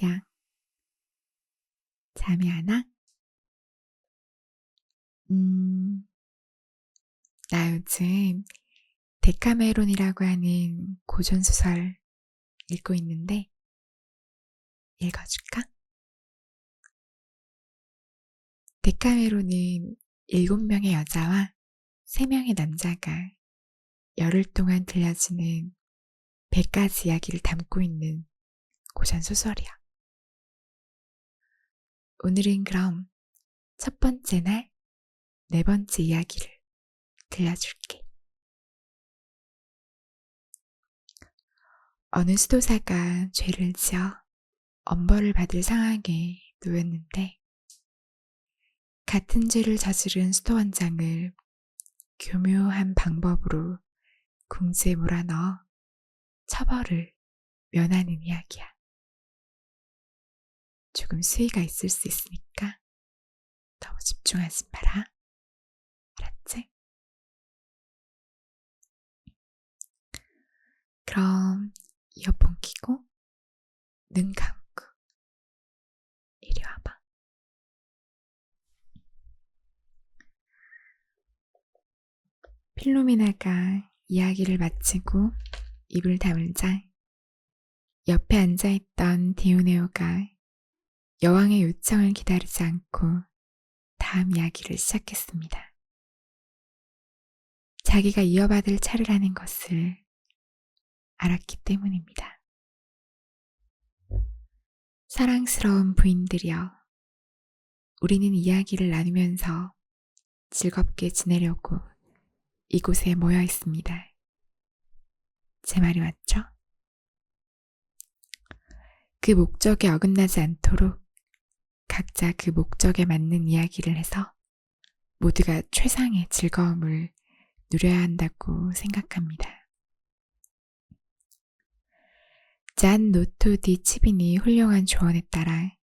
자기야. 잠이 안 와? 음, 나 요즘 데카메론이라고 하는 고전소설 읽고 있는데, 읽어줄까? 데카메론은 일곱 명의 여자와 세 명의 남자가 열흘 동안 들려주는 백 가지 이야기를 담고 있는 고전소설이야. 오늘은 그럼 첫 번째 날, 네 번째 이야기를 들려줄게. 어느 수도사가 죄를 지어 엄벌을 받을 상황에 놓였는데, 같은 죄를 저지른 수도원장을 교묘한 방법으로 궁지에 몰아넣어 처벌을 면하는 이야기야. 조금 수위가 있을 수 있으니까 너무 집중하지 마라. 알았지? 그럼 이어폰 끼고 눈 감고 이리 와봐. 필로미나가 이야기를 마치고 입을 다물자 옆에 앉아있던 디오네오가 여왕의 요청을 기다리지 않고 다음 이야기를 시작했습니다. 자기가 이어받을 차례라는 것을 알았기 때문입니다. 사랑스러운 부인들이여, 우리는 이야기를 나누면서 즐겁게 지내려고 이곳에 모여 있습니다. 제 말이 맞죠? 그 목적에 어긋나지 않도록 각자 그 목적에 맞는 이야기를 해서 모두가 최상의 즐거움을 누려야 한다고 생각합니다. 잔 노토 디 치빈이 훌륭한 조언에 따라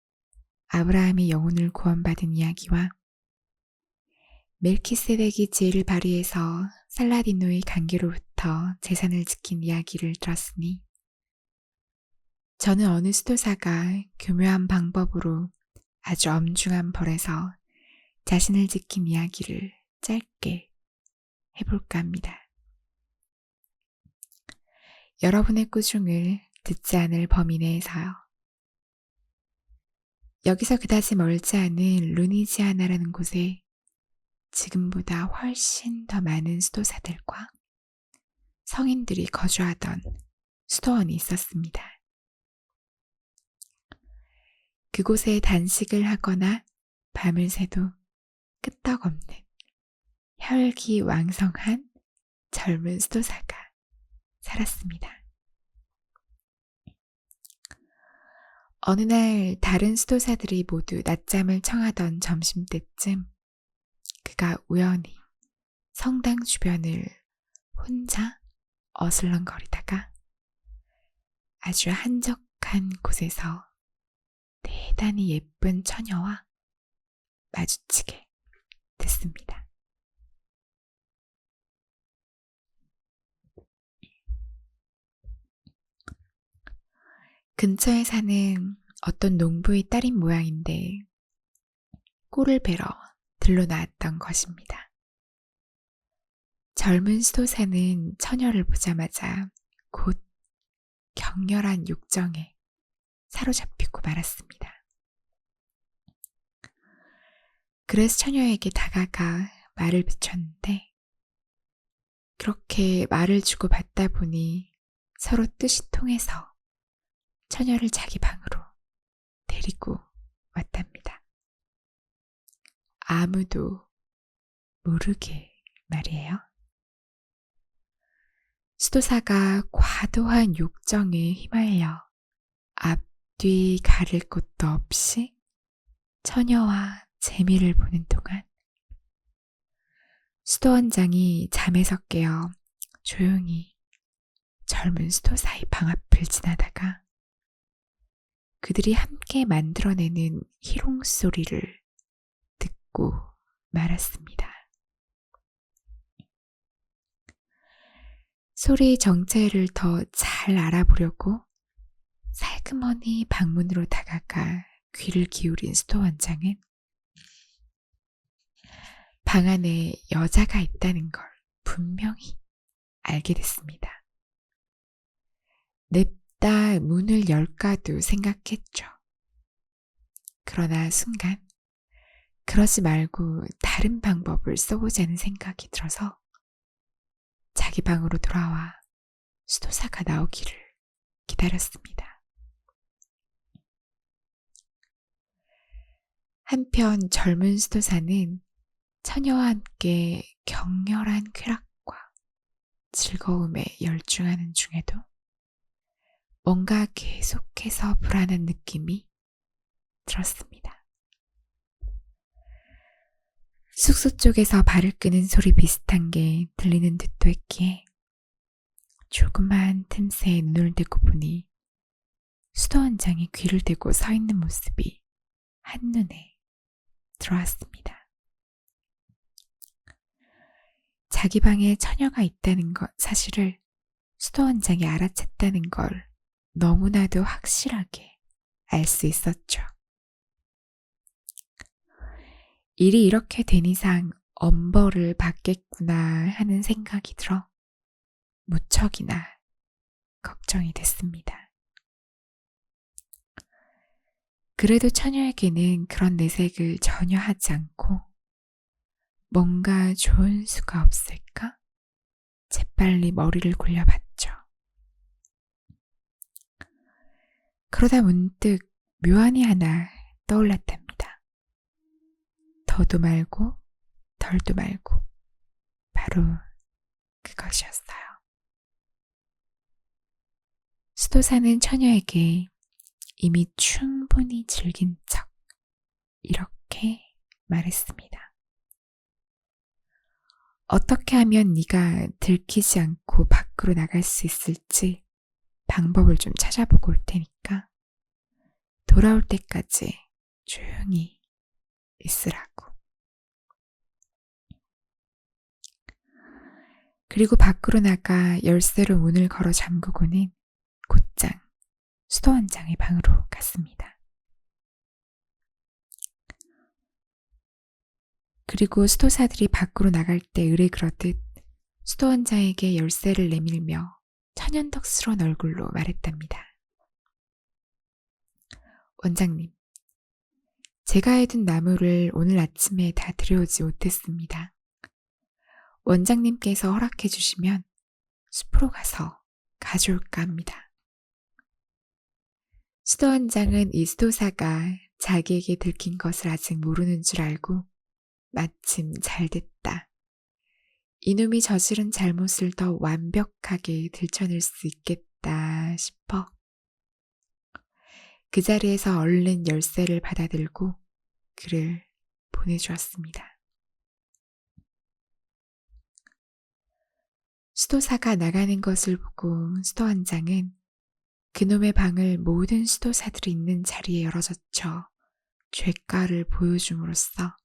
아브라함이 영혼을 구원받은 이야기와 멜키세덱이 지혜를 발휘해서 살라디노의 관계로부터 재산을 지킨 이야기를 들었으니 저는 어느 수도사가 교묘한 방법으로 아주 엄중한 벌에서 자신을 지킨 이야기를 짧게 해볼까 합니다. 여러분의 꾸중을 듣지 않을 범위 내에서요. 여기서 그다지 멀지 않은 루니지아나라는 곳에 지금보다 훨씬 더 많은 수도사들과 성인들이 거주하던 수도원이 있었습니다. 그곳에 단식을 하거나 밤을 새도 끄떡없는 혈기 왕성한 젊은 수도사가 살았습니다. 어느 날 다른 수도사들이 모두 낮잠을 청하던 점심때쯤 그가 우연히 성당 주변을 혼자 어슬렁거리다가 아주 한적한 곳에서 대단히 예쁜 처녀와 마주치게 됐습니다. 근처에 사는 어떤 농부의 딸인 모양인데 꿀을 베러 들러 나왔던 것입니다. 젊은 수도사는 처녀를 보자마자 곧 격렬한 욕정에 사로잡히고 말았습니다. 그래서 처녀에게 다가가 말을 붙였는데 그렇게 말을 주고 받다 보니 서로 뜻이 통해서 처녀를 자기 방으로 데리고 왔답니다. 아무도 모르게 말이에요. 수도사가 과도한 욕정에 휘말려 앞뒤 가릴 곳도 없이 처녀와 재미를 보는 동안 수도 원장이 잠에서 깨어 조용히 젊은 수도사의 방 앞을 지나다가 그들이 함께 만들어내는 희롱 소리를 듣고 말았습니다. 소리의 정체를 더 잘 알아보려고 슬그머니 방문으로 다가가 귀를 기울인 수도 원장은 방 안에 여자가 있다는 걸 분명히 알게 됐습니다. 냅다 문을 열까도 생각했죠. 그러나 순간 그러지 말고 다른 방법을 써보자는 생각이 들어서 자기 방으로 돌아와 수도사가 나오기를 기다렸습니다. 한편 젊은 수도사는 처녀와 함께 격렬한 쾌락과 즐거움에 열중하는 중에도 뭔가 계속해서 불안한 느낌이 들었습니다. 숙소 쪽에서 발을 끄는 소리 비슷한 게 들리는 듯도 했기에 조그만 틈새에 눈을 대고 보니 수도 원장이 귀를 대고 서 있는 모습이 한눈에 들어왔습니다. 자기 방에 처녀가 있다는 것 사실을 수도 원장이 알아챘다는 걸 너무나도 확실하게 알 수 있었죠. 일이 이렇게 된 이상 엄벌을 받겠구나 하는 생각이 들어 무척이나 걱정이 됐습니다. 그래도 처녀에게는 그런 내색을 전혀 하지 않고 뭔가 좋은 수가 없을까? 재빨리 머리를 굴려봤죠. 그러다 문득 묘안이 하나 떠올랐답니다. 더도 말고 덜도 말고 바로 그것이었어요. 수도사는 처녀에게 이미 충분히 즐긴 척 이렇게 말했습니다. 어떻게 하면 네가 들키지 않고 밖으로 나갈 수 있을지 방법을 좀 찾아보고 올 테니까 돌아올 때까지 조용히 있으라고. 그리고 밖으로 나가 열쇠로 문을 걸어 잠그고는 곧장 수도 원장의 방으로 갔습니다. 그리고 수도사들이 밖으로 나갈 때 의뢰 그렇듯 수도 원장에게 열쇠를 내밀며 천연덕스러운 얼굴로 말했답니다. 원장님, 제가 해둔 나무를 오늘 아침에 다 들여오지 못했습니다. 원장님께서 허락해 주시면 숲으로 가서 가져올까 합니다. 수도 원장은 이 수도사가 자기에게 들킨 것을 아직 모르는 줄 알고 마침 잘 됐다. 이놈이 저지른 잘못을 더 완벽하게 들춰낼 수 있겠다 싶어 그 자리에서 얼른 열쇠를 받아들고 그를 보내주었습니다. 수도사가 나가는 것을 보고 수도 원장은 그놈의 방을 모든 수도사들이 있는 자리에 열어젖혀 죄가를 보여줌으로써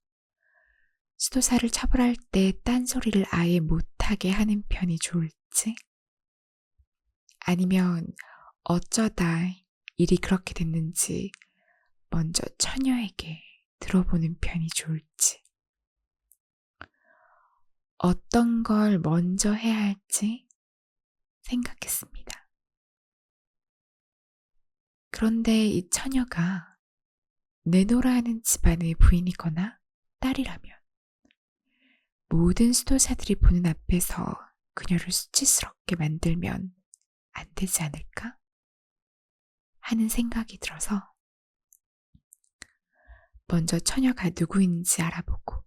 수도사를 처벌할 때 딴소리를 아예 못하게 하는 편이 좋을지 아니면 어쩌다 일이 그렇게 됐는지 먼저 처녀에게 들어보는 편이 좋을지 어떤 걸 먼저 해야 할지 생각했습니다. 그런데 이 처녀가 내노라 하는 집안의 부인이거나 딸이라면 모든 수도사들이 보는 앞에서 그녀를 수치스럽게 만들면 안 되지 않을까? 하는 생각이 들어서 먼저 처녀가 누구인지 알아보고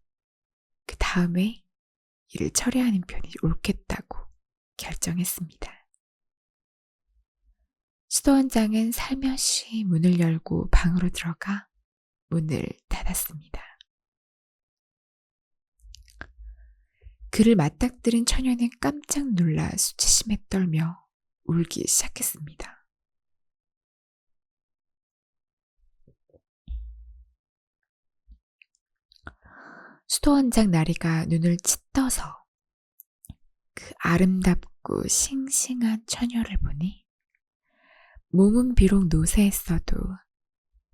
그 다음에 일을 처리하는 편이 옳겠다고 결정했습니다. 수도원장은 살며시 문을 열고 방으로 들어가 문을 닫았습니다. 그를 맞닥뜨린 처녀는 깜짝 놀라 수치심에 떨며 울기 시작했습니다. 수도원장 나리가 눈을 찢떠서 그 아름답고 싱싱한 처녀를 보니 몸은 비록 노쇠했어도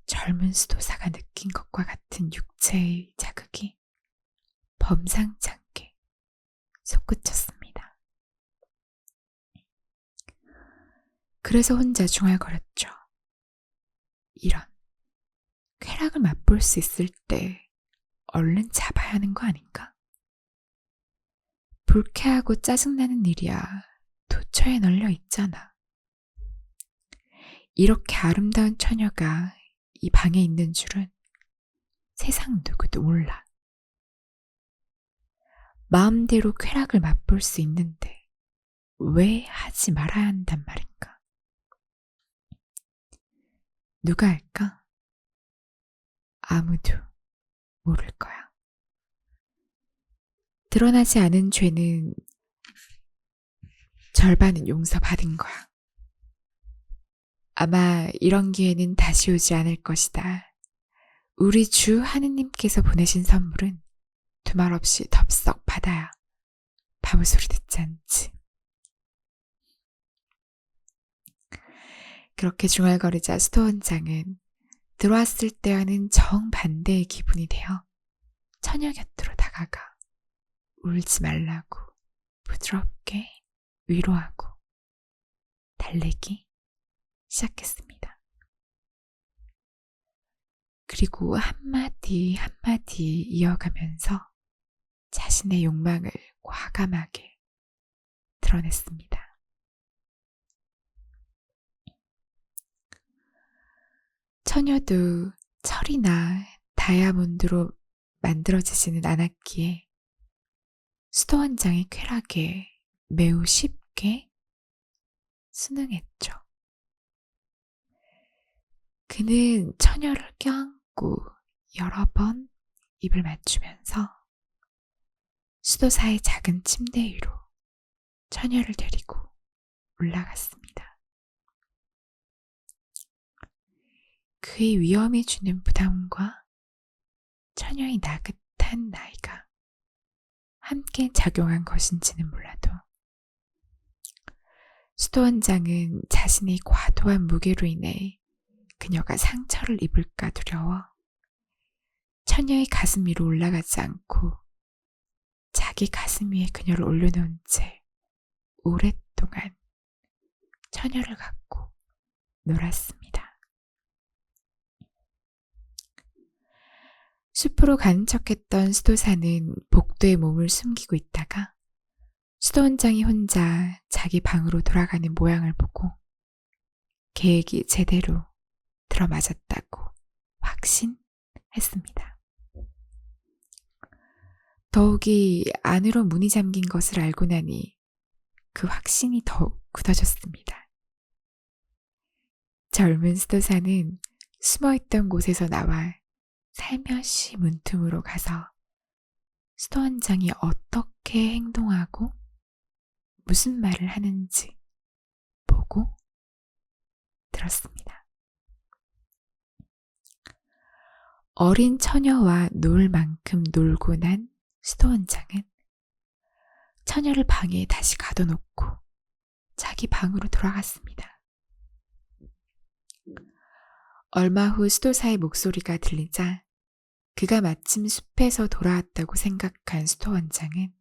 젊은 수도사가 느낀 것과 같은 육체의 자극이 범상치 솟구쳤습니다. 그래서 혼자 중얼거렸죠. 이런 쾌락을 맛볼 수 있을 때 얼른 잡아야 하는 거 아닌가? 불쾌하고 짜증나는 일이야 도처에 널려 있잖아. 이렇게 아름다운 처녀가 이 방에 있는 줄은 세상 누구도 몰라. 마음대로 쾌락을 맛볼 수 있는데 왜 하지 말아야 한단 말인가? 누가 할까? 아무도 모를 거야. 드러나지 않은 죄는 절반은 용서받은 거야. 아마 이런 기회는 다시 오지 않을 것이다. 우리 주 하느님께서 보내신 선물은 두말 없이 덥석 받아야 바보 소리 듣지 않지. 그렇게 중얼거리자 수도원장은 들어왔을 때와는 정반대의 기분이 되어 처녀 곁으로 다가가 울지 말라고 부드럽게 위로하고 달래기 시작했습니다. 그리고 한마디 한마디 이어가면서 자신의 욕망을 과감하게 드러냈습니다. 처녀도 철이나 다이아몬드로 만들어지지는 않았기에 수도원장의 쾌락에 매우 쉽게 순응했죠. 그는 처녀를 껴안고 여러 번 입을 맞추면서 수도사의 작은 침대 위로 처녀를 데리고 올라갔습니다. 그의 위험이 주는 부담과 처녀의 나긋한 나이가 함께 작용한 것인지는 몰라도 수도원장은 자신의 과도한 무게로 인해 그녀가 상처를 입을까 두려워 처녀의 가슴 위로 올라가지 않고 자기 가슴 위에 그녀를 올려놓은 채 오랫동안 처녀를 갖고 놀았습니다. 숲으로 가는 척했던 수도사는 복도에 몸을 숨기고 있다가 수도원장이 혼자 자기 방으로 돌아가는 모양을 보고 계획이 제대로 들어맞았다고 확신했습니다. 더욱이 안으로 문이 잠긴 것을 알고 나니 그 확신이 더욱 굳어졌습니다. 젊은 수도사는 숨어있던 곳에서 나와 살며시 문틈으로 가서 수도원장이 어떻게 행동하고 무슨 말을 하는지 보고 들었습니다. 어린 처녀와 놀 만큼 놀고 난 수도원장은 처녀를 방에 다시 가둬놓고 자기 방으로 돌아갔습니다. 얼마 후 수도사의 목소리가 들리자 그가 마침 숲에서 돌아왔다고 생각한 수도 원장은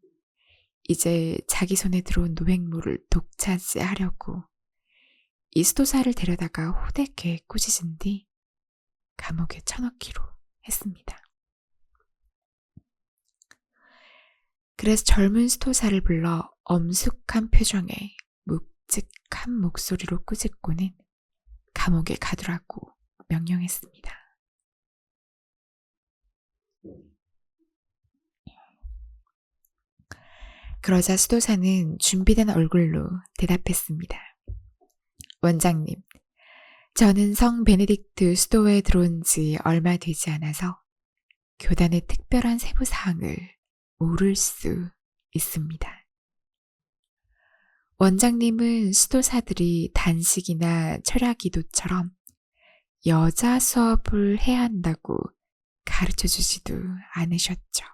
이제 자기 손에 들어온 노획물을 독차지하려고 이 수도사를 데려다가 호되게 꾸짖은 뒤 감옥에 쳐넣기로 했습니다. 그래서 젊은 수도사를 불러 엄숙한 표정에 묵직한 목소리로 꾸짖고는 감옥에 가두라고 명령했습니다. 그러자 수도사는 준비된 얼굴로 대답했습니다. 원장님, 저는 성 베네딕트 수도에 들어온 지 얼마 되지 않아서 교단의 특별한 세부 사항을 모를 수 있습니다. 원장님은 수도사들이 단식이나 철야기도처럼 여자 수업을 해야 한다고 가르쳐 주지도 않으셨죠.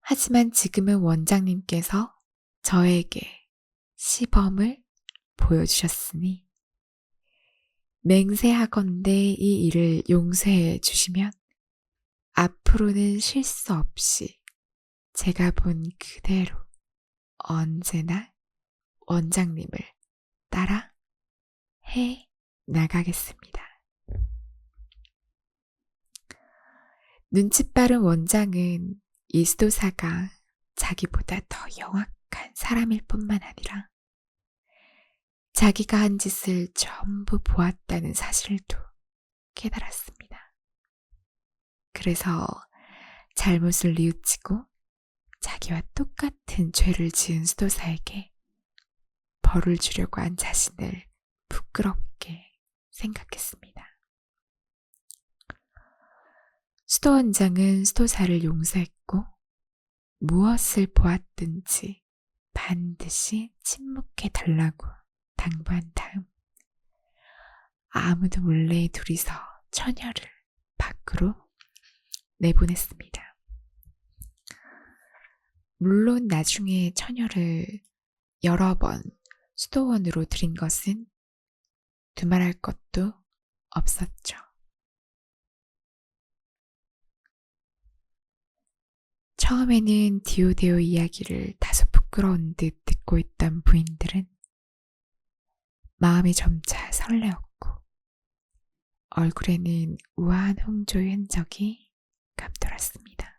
하지만 지금은 원장님께서 저에게 시범을 보여주셨으니 맹세하건대 이 일을 용서해 주시면 앞으로는 실수 없이 제가 본 그대로 언제나 원장님을 따라 해 나가겠습니다. 눈치 빠른 원장은 이수도사가 자기보다 더 영악한 사람일 뿐만 아니라 자기가 한 짓을 전부 보았다는 사실도 깨달았습니다. 그래서 잘못을 뉘우치고 자기와 똑같은 죄를 지은 수도사에게 벌을 주려고 한 자신을 부끄럽게 생각했습니다. 수도원장은 수도사를 용서했고 무엇을 보았든지 반드시 침묵해 달라고 당부한 다음 아무도 몰래 둘이서 처녀를 밖으로 내보냈습니다. 물론 나중에 처녀를 여러 번 수도원으로 들인 것은 두말할 것도 없었죠. 처음에는 디오데오 이야기를 다소 부끄러운 듯 듣고 있던 부인들은 마음이 점차 설레었고 얼굴에는 우아한 홍조의 흔적이 감돌았습니다.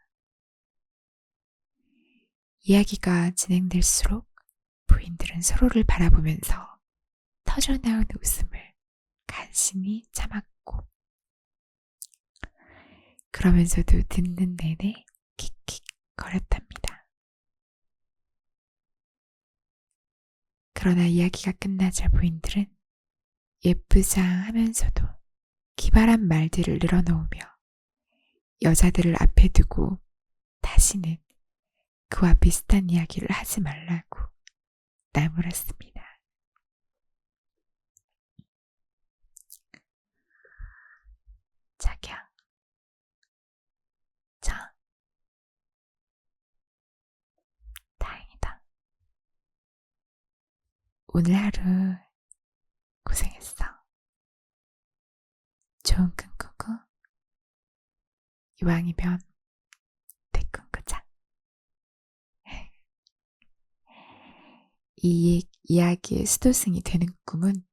이야기가 진행될수록 부인들은 서로를 바라보면서 터져나온 웃음을 간신히 참았고 그러면서도 듣는 내내 킥킥 거렸답니다. 그러나 이야기가 끝나자 부인들은 예쁘장 하면서도 기발한 말들을 늘어놓으며 여자들을 앞에 두고 다시는 그와 비슷한 이야기를 하지 말라고 나무랐습니다. 자기야, 자, 다행이다. 오늘 하루 고생했어. 좋은 꿈 꾸고 이왕이면 내꿈 꾸자. 이 이야기의 수도승이 되는 꿈은